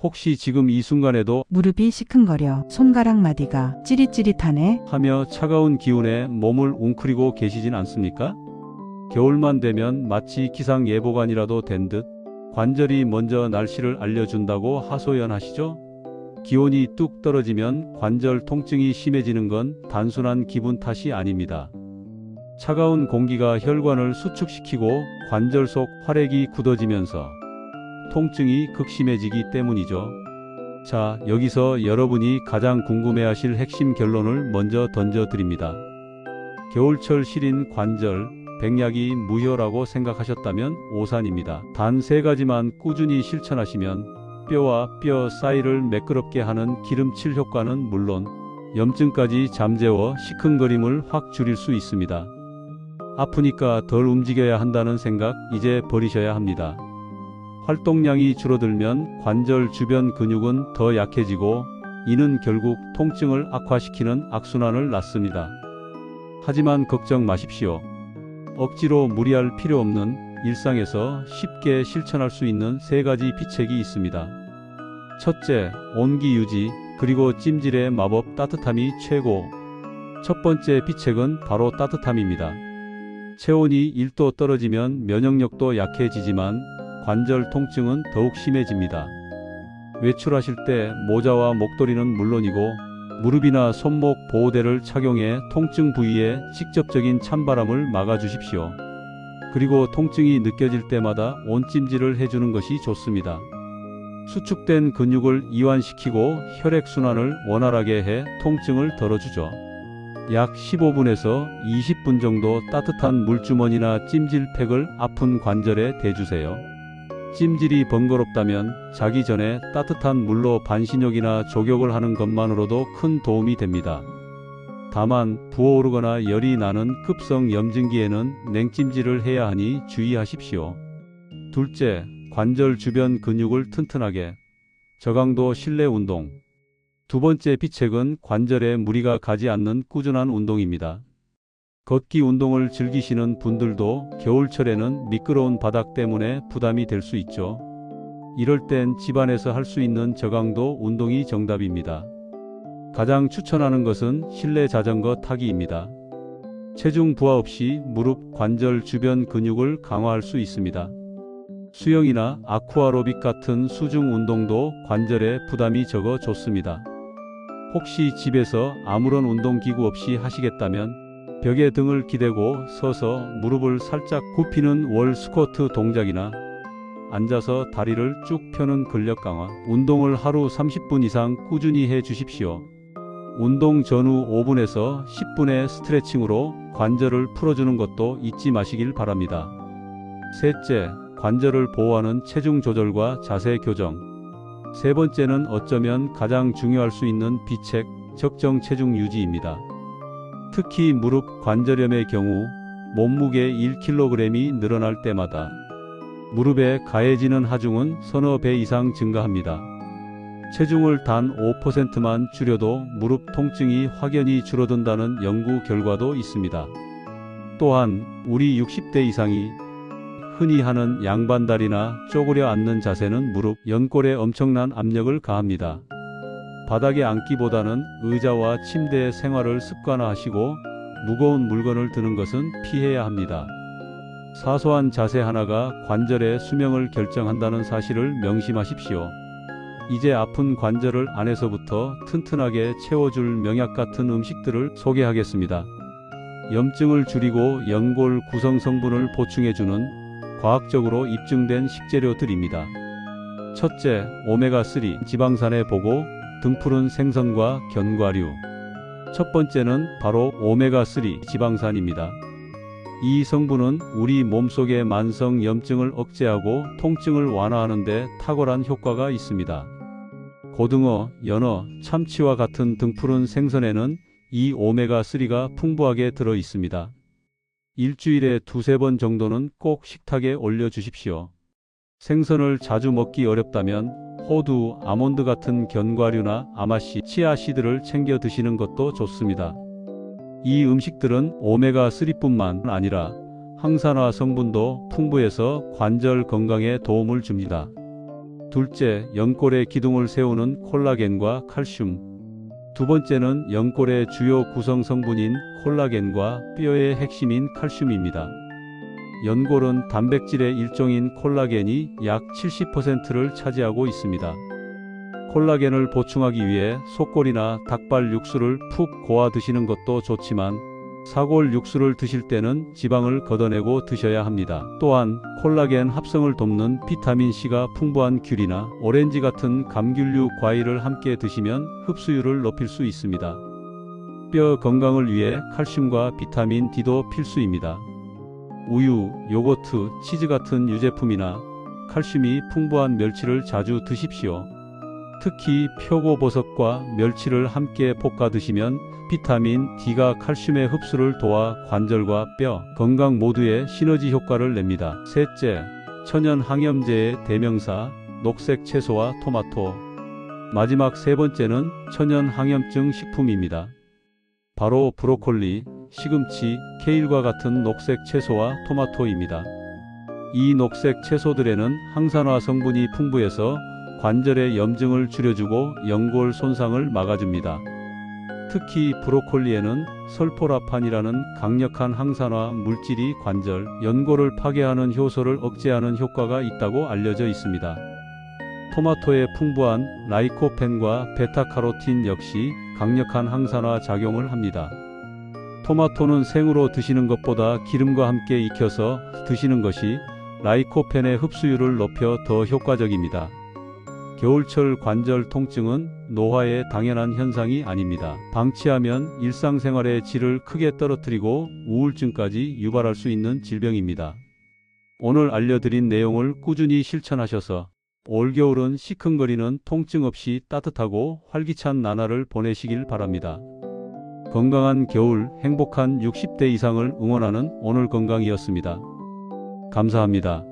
혹시 지금 이 순간에도 무릎이 시큰거려 손가락 마디가 찌릿찌릿하네. 하며 차가운 기운에 몸을 웅크리고 계시진 않습니까? 겨울만 되면 마치 기상 예보관이라도 된 듯 관절이 먼저 날씨를 알려준다고 하소연하시죠? 기온이 뚝 떨어지면 관절 통증이 심해지는 건 단순한 기분 탓이 아닙니다. 차가운 공기가 혈관을 수축시키고 관절 속 활액이 굳어지면서 통증이 극심해지기 때문이죠. 자, 여기서 여러분이 가장 궁금해하실 핵심 결론을 먼저 던져드립니다. 겨울철 시린 관절, 백약이 무효라고 생각하셨다면 오산입니다. 단 세 가지만 꾸준히 실천하시면 뼈와 뼈 사이를 매끄럽게 하는 기름칠 효과는 물론 염증까지 잠재워 시큰거림을 확 줄일 수 있습니다. 아프니까 덜 움직여야 한다는 생각 이제 버리셔야 합니다. 활동량이 줄어들면 관절 주변 근육은 더 약해지고 이는 결국 통증을 악화시키는 악순환을 낳습니다. 하지만 걱정 마십시오. 억지로 무리할 필요 없는 일상에서 쉽게 실천할 수 있는 세 가지 비책이 있습니다. 첫째, 온기 유지, 그리고 찜질의 마법 따뜻함이 최고. 첫 번째 비책은 바로 따뜻함입니다. 체온이 1도 떨어지면 면역력도 약해지지만 관절 통증은 더욱 심해집니다. 외출하실 때 모자와 목도리는 물론이고 무릎이나 손목 보호대를 착용해 통증 부위에 직접적인 찬바람을 막아주십시오. 그리고 통증이 느껴질 때마다 온찜질을 해주는 것이 좋습니다. 수축된 근육을 이완시키고 혈액순환을 원활하게 해 통증을 덜어주죠. 약 15분에서 20분 정도 따뜻한 물주머니나 찜질팩을 아픈 관절에 대주세요. 찜질이 번거롭다면 자기 전에 따뜻한 물로 반신욕이나 조격을 하는 것만으로도 큰 도움이 됩니다. 다만 부어오르거나 열이 나는 급성 염증기에는 냉찜질을 해야 하니 주의하십시오. 둘째, 관절 주변 근육을 튼튼하게 저강도 실내 운동 두 번째 비책은 관절에 무리가 가지 않는 꾸준한 운동입니다. 걷기 운동을 즐기시는 분들도 겨울철에는 미끄러운 바닥 때문에 부담이 될 수 있죠. 이럴 땐 집안에서 할 수 있는 저강도 운동이 정답입니다. 가장 추천하는 것은 실내 자전거 타기입니다. 체중 부하 없이 무릎 관절 주변 근육을 강화할 수 있습니다. 수영이나 아쿠아로빅 같은 수중 운동도 관절에 부담이 적어 좋습니다. 혹시 집에서 아무런 운동기구 없이 하시겠다면 벽에 등을 기대고 서서 무릎을 살짝 굽히는 월 스쿼트 동작이나 앉아서 다리를 쭉 펴는 근력 강화 운동을 하루 30분 이상 꾸준히 해 주십시오. 운동 전후 5분에서 10분의 스트레칭으로 관절을 풀어주는 것도 잊지 마시길 바랍니다. 셋째, 관절을 보호하는 체중 조절과 자세 교정. 세 번째는 어쩌면 가장 중요할 수 있는 비책, 적정 체중 유지입니다. 특히 무릎 관절염의 경우 몸무게 1kg이 늘어날 때마다 무릎에 가해지는 하중은 서너 배 이상 증가합니다. 체중을 단 5%만 줄여도 무릎 통증이 확연히 줄어든다는 연구 결과도 있습니다. 또한 우리 60대 이상이 흔히 하는 양반다리나 쪼그려 앉는 자세는 무릎, 연골에 엄청난 압력을 가합니다. 바닥에 앉기보다는 의자와 침대의 생활을 습관화하시고 무거운 물건을 드는 것은 피해야 합니다. 사소한 자세 하나가 관절의 수명을 결정한다는 사실을 명심하십시오. 이제 아픈 관절을 안에서부터 튼튼하게 채워줄 명약 같은 음식들을 소개하겠습니다. 염증을 줄이고 연골 구성 성분을 보충해주는 과학적으로 입증된 식재료들입니다. 첫째, 오메가3 지방산의 보고 등푸른 생선과 견과류. 첫 번째는 바로 오메가3 지방산입니다. 이 성분은 우리 몸속의 만성 염증을 억제하고 통증을 완화하는 데 탁월한 효과가 있습니다. 고등어, 연어, 참치와 같은 등푸른 생선에는 이 오메가3가 풍부하게 들어 있습니다. 일주일에 두세 번 정도는 꼭 식탁에 올려 주십시오. 생선을 자주 먹기 어렵다면 호두, 아몬드 같은 견과류나 아마씨, 치아씨드를 챙겨 드시는 것도 좋습니다. 이 음식들은 오메가3뿐만 아니라 항산화 성분도 풍부해서 관절 건강에 도움을 줍니다. 둘째, 연골의 기둥을 세우는 콜라겐과 칼슘. 두 번째는 연골의 주요 구성 성분인 콜라겐과 뼈의 핵심인 칼슘입니다. 연골은 단백질의 일종인 콜라겐이 약 70%를 차지하고 있습니다. 콜라겐을 보충하기 위해 속골이나 닭발 육수를 푹 고아 드시는 것도 좋지만 사골 육수를 드실 때는 지방을 걷어내고 드셔야 합니다. 또한 콜라겐 합성을 돕는 비타민C가 풍부한 귤이나 오렌지 같은 감귤류 과일을 함께 드시면 흡수율을 높일 수 있습니다. 뼈 건강을 위해 칼슘과 비타민 D도 필수입니다. 우유, 요거트, 치즈 같은 유제품이나 칼슘이 풍부한 멸치를 자주 드십시오. 특히 표고버섯과 멸치를 함께 볶아 드시면 비타민 D가 칼슘의 흡수를 도와 관절과 뼈, 건강 모두에 시너지 효과를 냅니다. 셋째, 천연 항염제의 대명사, 녹색 채소와 토마토. 마지막 세 번째는 천연 항염증 식품입니다. 바로 브로콜리, 시금치, 케일과 같은 녹색 채소와 토마토입니다. 이 녹색 채소들에는 항산화 성분이 풍부해서 관절의 염증을 줄여주고 연골 손상을 막아줍니다. 특히 브로콜리에는 설포라판이라는 강력한 항산화 물질이 관절, 연골을 파괴하는 효소를 억제하는 효과가 있다고 알려져 있습니다. 토마토에 풍부한 라이코펜과 베타카로틴 역시 강력한 항산화 작용을 합니다. 토마토는 생으로 드시는 것보다 기름과 함께 익혀서 드시는 것이 라이코펜의 흡수율을 높여 더 효과적입니다. 겨울철 관절 통증은 노화의 당연한 현상이 아닙니다. 방치하면 일상생활의 질을 크게 떨어뜨리고 우울증까지 유발할 수 있는 질병입니다. 오늘 알려드린 내용을 꾸준히 실천하셔서 올겨울은 시큰거리는 통증 없이 따뜻하고 활기찬 나날을 보내시길 바랍니다. 건강한 겨울, 행복한 60대 이상을 응원하는 오늘 건강이었습니다. 감사합니다.